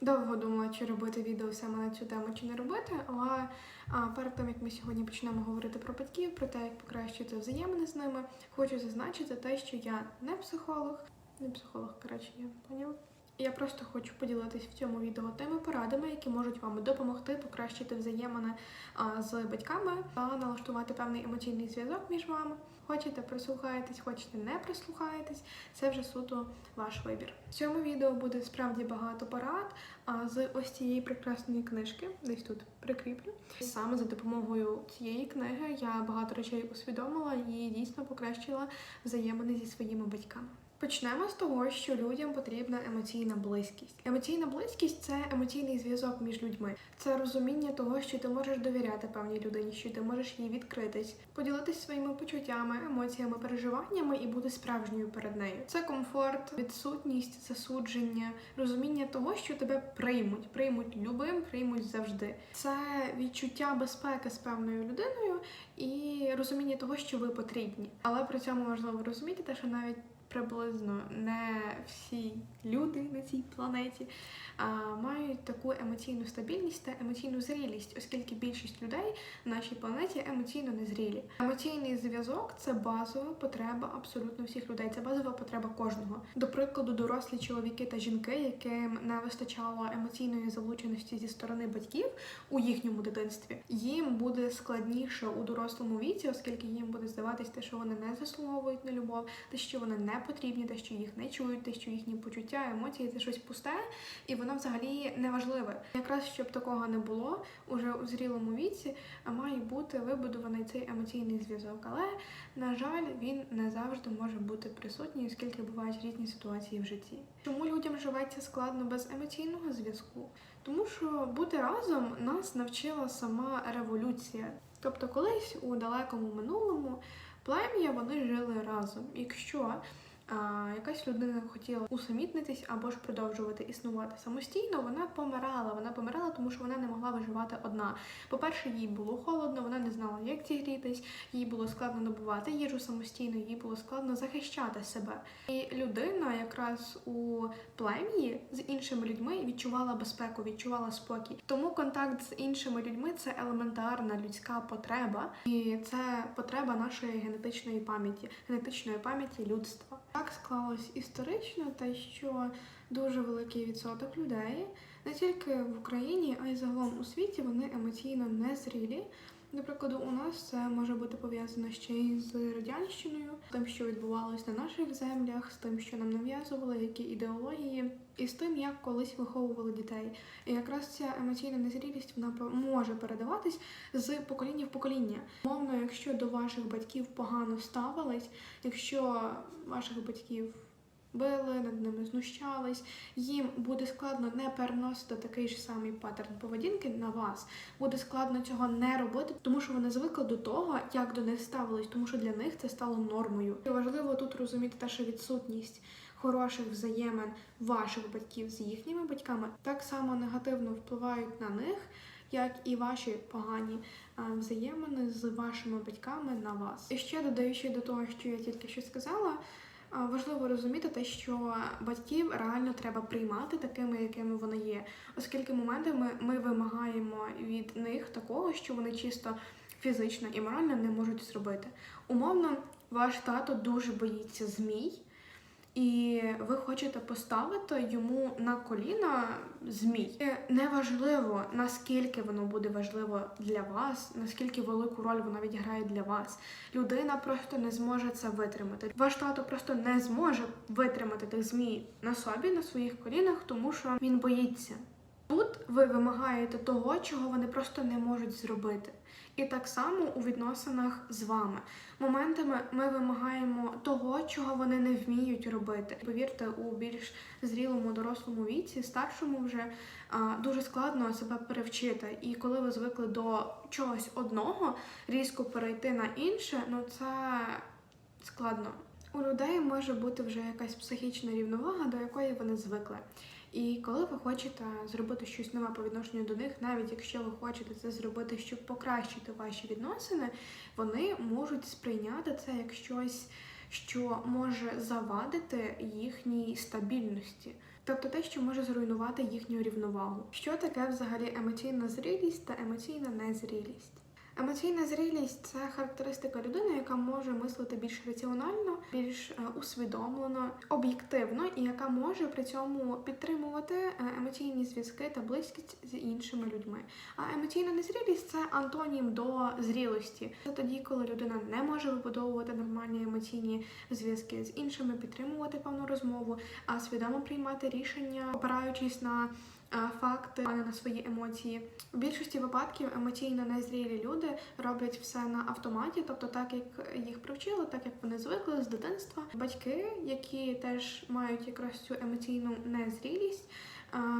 Довго думала, чи робити відео саме на цю тему, чи не робити, але а, перед тим, як ми сьогодні почнемо говорити про батьків, про те, як покращити взаємини з ними, хочу зазначити те, що я не психолог, не психолог, коротше, я поняла. Я просто хочу поділитись в цьому відео тими порадами, які можуть вам допомогти покращити взаємини з батьками та налаштувати певний емоційний зв'язок між вами. Хочете прислухаєтесь, хочете не прислухаєтесь, це вже суто ваш вибір. В цьому відео буде справді багато порад з ось цієї прекрасної книжки, десь тут прикріплю. Саме за допомогою цієї книги я багато речей усвідомила і дійсно покращила взаємини зі своїми батьками. Почнемо з того, що людям потрібна емоційна близькість. Емоційна близькість це емоційний зв'язок між людьми. Це розуміння того, що ти можеш довіряти певній людині, що ти можеш їй відкритись, поділитись своїми почуттями, емоціями, переживаннями і бути справжньою перед нею. Це комфорт, відсутність, засудження, розуміння того, що тебе приймуть, приймуть любим, приймуть завжди. Це відчуття безпеки з певною людиною і розуміння того, що ви потрібні. Але при цьому важливо розуміти те, що навіть приблизно не всі люди на цій планеті мають таку емоційну стабільність та емоційну зрілість, оскільки більшість людей на нашій планеті емоційно незрілі. Емоційний зв'язок це базова потреба абсолютно всіх людей. Це базова потреба кожного. До прикладу, дорослі чоловіки та жінки, яким не вистачало емоційної залученості зі сторони батьків у їхньому дитинстві, їм буде складніше у дорослому віці, оскільки їм буде здаватись те, що вони не заслуговують на любов, те, що вони не потрібні, те, що їх не чують, те, що їхні почуття, емоції це щось пусте, і воно взагалі не важливе. Якраз щоб такого не було, уже у зрілому віці має бути вибудований цей емоційний зв'язок. Але на жаль, він не завжди може бути присутній, оскільки бувають різні ситуації в житті. Чому людям живеться складно без емоційного зв'язку? Тому що бути разом нас навчила сама революція. Тобто, колись у далекому минулому плем'я вони жили разом. Якщо а, якась людина хотіла усамітнитись або ж продовжувати існувати самостійно, вона помирала. Вона помирала, тому що вона не могла виживати одна. По-перше, їй було холодно, вона не знала, як зігрітись, їй було складно добувати їжу самостійно, їй було складно захищати себе. І людина, якраз у плем'ї з іншими людьми, відчувала безпеку, відчувала спокій. Тому контакт з іншими людьми це елементарна людська потреба, і це потреба нашої генетичної пам'яті, генетичної пам'яті людства. Так склалось історично, те, що дуже великий відсоток людей не тільки в Україні, а й загалом у світі вони емоційно незрілі. До прикладу, у нас це може бути пов'язано ще й з радянщиною, з тим, що відбувалось на наших землях, з тим, що нам нав'язували, які ідеології, і з тим, як колись виховували дітей. І якраз ця емоційна незрілість вона може передаватись з покоління в покоління. Мовно, якщо до ваших батьків погано ставились, якщо ваших батьків били, над ними знущались, їм буде складно не переносити такий ж самий паттерн поведінки на вас. Буде складно цього не робити, тому що вони звикли до того, як до них ставились, тому що для них це стало нормою. І важливо тут розуміти те, що відсутність. Хороших взаємин ваших батьків з їхніми батьками так само негативно впливають на них, як і ваші погані взаємини з вашими батьками на вас. І ще додаючи до того, що я тільки що сказала. Важливо розуміти те, що батьків реально треба приймати такими, якими вони є, оскільки моментами ми вимагаємо від них такого, що вони чисто фізично і морально не можуть зробити. Умовно, ваш тато дуже боїться змій. І ви хочете поставити йому на коліна змій. І Неважливо, наскільки воно буде важливо для вас, наскільки велику роль воно відіграє для вас. Людина просто не зможе це витримати. Ваш тато просто не зможе витримати тих змій на собі, на своїх колінах, тому що він боїться. Тут ви вимагаєте того, чого вони просто не можуть зробити. І так само у відносинах з вами. Моментами ми вимагаємо того, чого вони не вміють робити. Повірте, у більш зрілому дорослому віці, старшому вже дуже складно себе перевчити. І коли ви звикли до чогось одного, різко перейти на інше, ну це складно. У людей може бути вже якась психічна рівновага, до якої вони звикли. І коли ви хочете зробити щось нове по відношенню до них, навіть якщо ви хочете це зробити, щоб покращити ваші відносини, вони можуть сприйняти це як щось, що може завадити їхній стабільності. тобто те, що може зруйнувати їхню рівновагу. Що таке взагалі емоційна зрілість та емоційна незрілість? Емоційна зрілість це характеристика людини, яка може мислити більш раціонально, більш е, усвідомлено, об'єктивно, і яка може при цьому підтримувати е, емоційні зв'язки та близькість з іншими людьми. А емоційна незрілість це антонім до зрілості. Це тоді, коли людина не може вибудовувати нормальні емоційні зв'язки з іншими, підтримувати певну розмову, а свідомо приймати рішення, опираючись на факти, а не на свої емоції. В більшості випадків емоційно незрілі люди роблять все на автоматі, тобто так, як їх привчили, так як вони звикли з дитинства. Батьки, які теж мають якраз цю емоційну незрілість.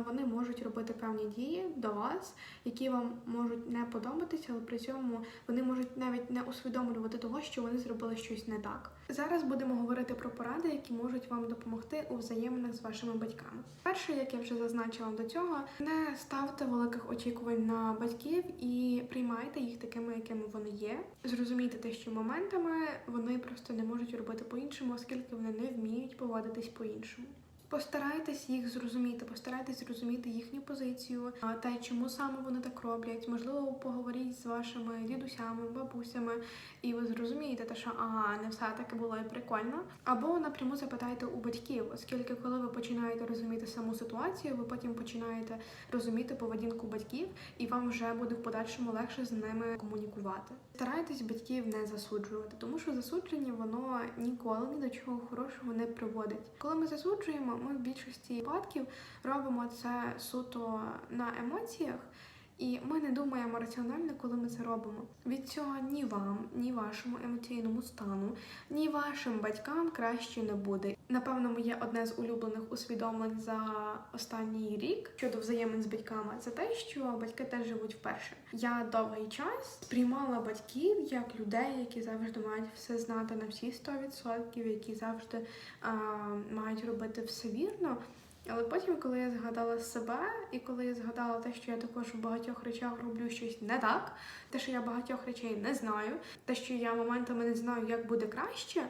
Вони можуть робити певні дії до вас, які вам можуть не подобатися, але при цьому вони можуть навіть не усвідомлювати того, що вони зробили щось не так. Зараз будемо говорити про поради, які можуть вам допомогти у взаєминах з вашими батьками. Перше, як я вже зазначила до цього, не ставте великих очікувань на батьків і приймайте їх такими, якими вони є. Зрозумійте те, що моментами вони просто не можуть робити по-іншому, оскільки вони не вміють поводитись по-іншому. Постарайтесь їх зрозуміти, постарайтесь зрозуміти їхню позицію, й чому саме вони так роблять. Можливо, поговоріть з вашими дідусями, бабусями, і ви зрозумієте, те, що ага, не все таки було і прикольно. Або напряму запитайте у батьків, оскільки, коли ви починаєте розуміти саму ситуацію, ви потім починаєте розуміти поведінку батьків, і вам вже буде в подальшому легше з ними комунікувати. Старайтесь батьків не засуджувати, тому що засудження воно ніколи ні до чого хорошого не приводить. Коли ми засуджуємо, ми в більшості випадків робимо це суто на емоціях. І ми не думаємо раціонально, коли ми це робимо. Від цього ні вам, ні вашому емоційному стану, ні вашим батькам краще не буде. Напевно, моє одне з улюблених усвідомлень за останній рік щодо взаємин з батьками це те, що батьки теж живуть вперше. Я довгий час сприймала батьків як людей, які завжди мають все знати на всі 100%, які завжди а, мають робити все вірно. Але потім, коли я згадала себе, і коли я згадала те, що я також в багатьох речах роблю щось не так, те, що я багатьох речей не знаю, те, що я моментами не знаю, як буде краще,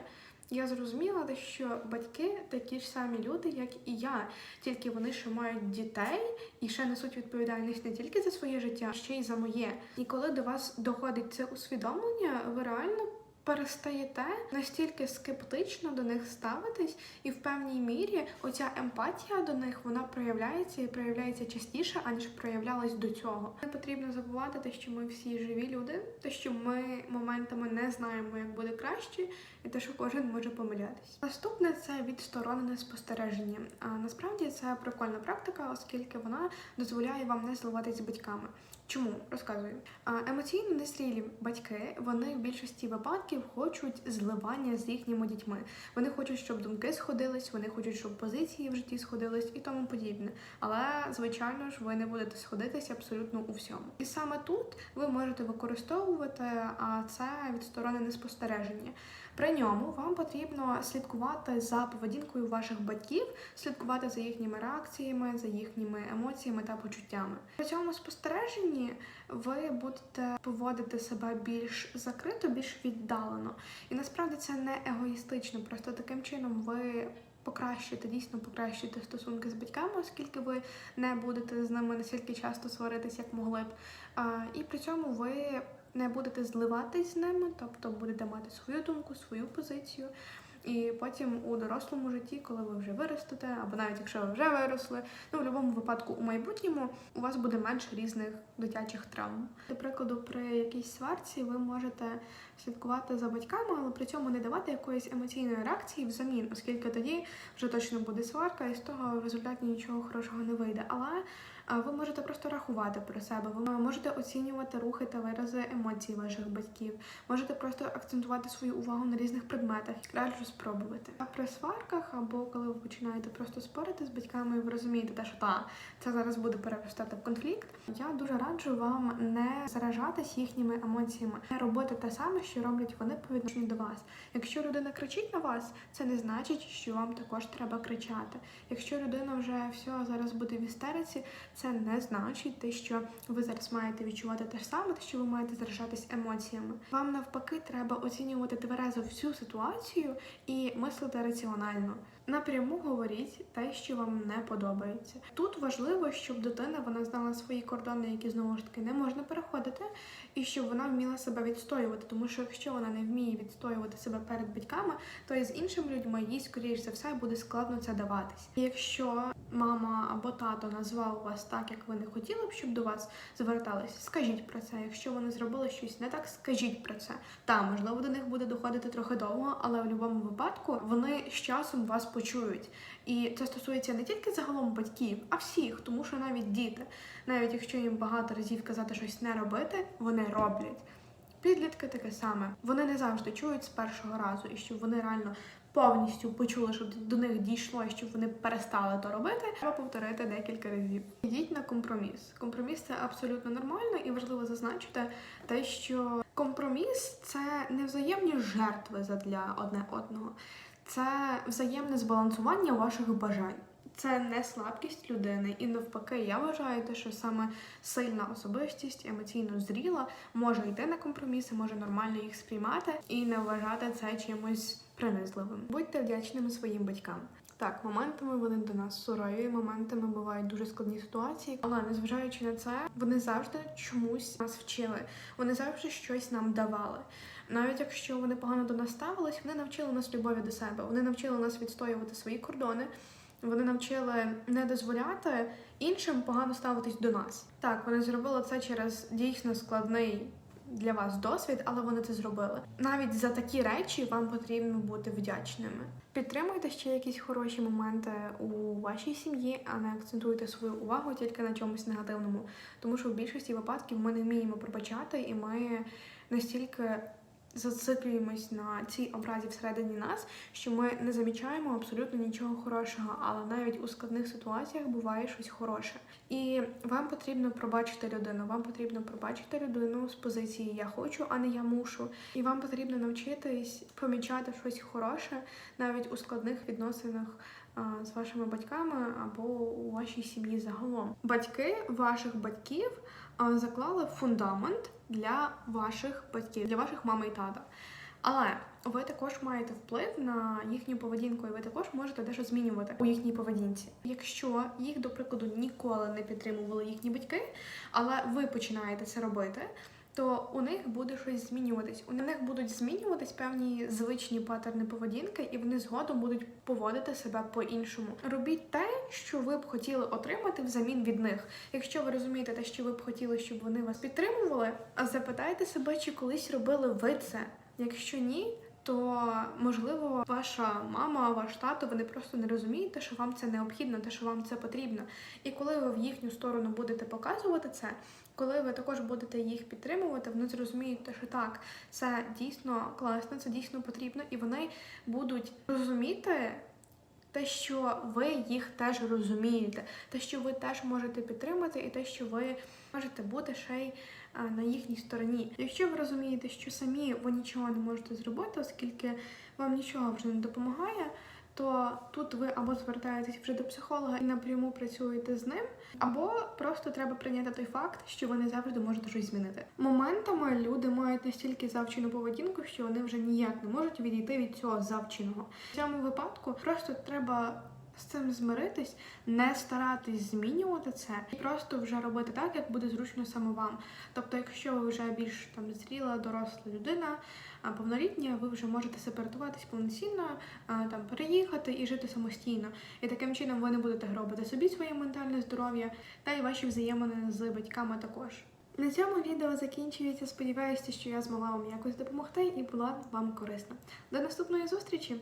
я зрозуміла, що батьки такі ж самі люди, як і я, тільки вони ще мають дітей і ще несуть відповідальність не тільки за своє життя, а ще й за моє. І коли до вас доходить це усвідомлення, ви реально перестаєте настільки скептично до них ставитись, і в певній мірі оця емпатія до них вона проявляється і проявляється частіше, аніж проявлялась до цього. Не потрібно забувати те, що ми всі живі люди, те, що ми моментами не знаємо, як буде краще, і те, що кожен може помилятись. Наступне це відсторонене спостереження. А насправді це прикольна практика, оскільки вона дозволяє вам не зливатись з батьками. Чому розказую? Емоційно нестрілі батьки вони в більшості випадків хочуть зливання з їхніми дітьми. Вони хочуть, щоб думки сходились, вони хочуть, щоб позиції в житті сходились і тому подібне. Але звичайно ж, ви не будете сходитися абсолютно у всьому. І саме тут ви можете використовувати це відсторонене спостереження. При ньому вам потрібно слідкувати за поведінкою ваших батьків, слідкувати за їхніми реакціями, за їхніми емоціями та почуттями. При цьому спостереженні ви будете поводити себе більш закрито, більш віддалено. І насправді це не егоїстично, просто таким чином ви. Покращити, дійсно покращити стосунки з батьками, оскільки ви не будете з ними настільки часто сваритись, як могли б. І при цьому ви не будете зливатись з ними, тобто будете мати свою думку, свою позицію. І потім у дорослому житті, коли ви вже виростете, або навіть якщо ви вже виросли, ну в будь-якому випадку у майбутньому у вас буде менше різних дитячих травм. До прикладу, при якійсь сварці ви можете слідкувати за батьками, але при цьому не давати якоїсь емоційної реакції взамін, оскільки тоді вже точно буде сварка, і з того в результаті нічого хорошого не вийде. Але ви можете просто рахувати про себе. Ви можете оцінювати рухи та вирази емоцій ваших батьків. Можете просто акцентувати свою увагу на різних предметах. Раджу спробувати. А при сварках або коли ви починаєте просто спорити з батьками, і ви розумієте, те, що та це зараз буде переростати в конфлікт. Я дуже раджу вам не заражатись їхніми емоціями, не робити те саме, що роблять вони по відношенню до вас. Якщо людина кричить на вас, це не значить, що вам також треба кричати. Якщо людина вже все зараз буде в істериці, це не значить те, що ви зараз маєте відчувати те ж саме, те, що ви маєте заражатись емоціями. Вам навпаки треба оцінювати тверезо всю ситуацію і мислити раціонально. Напряму говоріть те, що вам не подобається. Тут важливо, щоб дитина вона знала свої кордони, які знову ж таки не можна переходити, і щоб вона вміла себе відстоювати. Тому що якщо вона не вміє відстоювати себе перед батьками, то і з іншими людьми їй, скоріш за все, буде складно це даватись. І якщо мама або тато назвав вас так, як ви не хотіли б, щоб до вас звертались, скажіть про це. Якщо вони зробили щось не так, скажіть про це. Та можливо до них буде доходити трохи довго, але в будь-якому випадку вони з часом вас почують. І це стосується не тільки загалом батьків, а всіх, тому що навіть діти, навіть якщо їм багато разів казати щось не робити, вони роблять. Підлітки таке саме. Вони не завжди чують з першого разу, і щоб вони реально повністю почули, щоб до них дійшло, і щоб вони перестали то робити, треба повторити декілька разів. Йдіть на компроміс. Компроміс це абсолютно нормально і важливо зазначити те, що компроміс це не взаємні жертви задля одне одного, це взаємне збалансування ваших бажань. Це не слабкість людини, і навпаки, я вважаю, те, що саме сильна особистість, емоційно зріла, може йти на компроміси, може нормально їх сприймати і не вважати це чимось принизливим. Будьте вдячними своїм батькам. Так, моментами вони до нас сурові, моментами бувають дуже складні ситуації, але незважаючи на це, вони завжди чомусь нас вчили. Вони завжди щось нам давали. Навіть якщо вони погано до нас ставились, вони навчили нас любові до себе. Вони навчили нас відстоювати свої кордони. Вони навчили не дозволяти іншим погано ставитись до нас. Так, вони зробили це через дійсно складний для вас досвід, але вони це зробили. Навіть за такі речі вам потрібно бути вдячними. Підтримуйте ще якісь хороші моменти у вашій сім'ї, а не акцентуйте свою увагу тільки на чомусь негативному. Тому що в більшості випадків ми не вміємо пробачати, і ми настільки зациклюємось на цій образі всередині нас, що ми не замічаємо абсолютно нічого хорошого, але навіть у складних ситуаціях буває щось хороше. І вам потрібно пробачити людину. Вам потрібно пробачити людину з позиції я хочу, а не я мушу. І вам потрібно навчитись помічати щось хороше навіть у складних відносинах. З вашими батьками або у вашій сім'ї загалом батьки ваших батьків заклали фундамент для ваших батьків, для ваших мами і тата. Але ви також маєте вплив на їхню поведінку, і ви також можете дещо змінювати у їхній поведінці. Якщо їх, до прикладу, ніколи не підтримували їхні батьки, але ви починаєте це робити. То у них буде щось змінюватись. У них будуть змінюватись певні звичні патерни поведінки, і вони згодом будуть поводити себе по-іншому. Робіть те, що ви б хотіли отримати взамін від них. Якщо ви розумієте те, що ви б хотіли, щоб вони вас підтримували, запитайте себе, чи колись робили ви це. Якщо ні, то можливо ваша мама, ваш тато, вони просто не розуміють, що вам це необхідно, те, що вам це потрібно. І коли ви в їхню сторону будете показувати це, коли ви також будете їх підтримувати, вони зрозуміють, що так, це дійсно класно, це дійсно потрібно, і вони будуть розуміти. Те, що ви їх теж розумієте, те, що ви теж можете підтримати, і те, що ви можете бути ще й на їхній стороні. Якщо ви розумієте, що самі ви нічого не можете зробити, оскільки вам нічого вже не допомагає, то тут ви або звертаєтесь вже до психолога і напряму працюєте з ним, або просто треба прийняти той факт, що ви не завжди можете щось змінити. Моментами люди мають настільки завчену поведінку, що вони вже ніяк не можуть відійти від цього завченого. В цьому випадку просто треба. З цим змиритись, не старатись змінювати це і просто вже робити так, як буде зручно саме вам. Тобто, якщо ви вже більш там зріла, доросла людина, повнолітня, ви вже можете сепаратуватись повноцінно, там переїхати і жити самостійно. І таким чином ви не будете гробити собі своє ментальне здоров'я та й ваші взаємини з батьками також. На цьому відео закінчується. Сподіваюся, що я змогла вам якось допомогти і була вам корисна. До наступної зустрічі!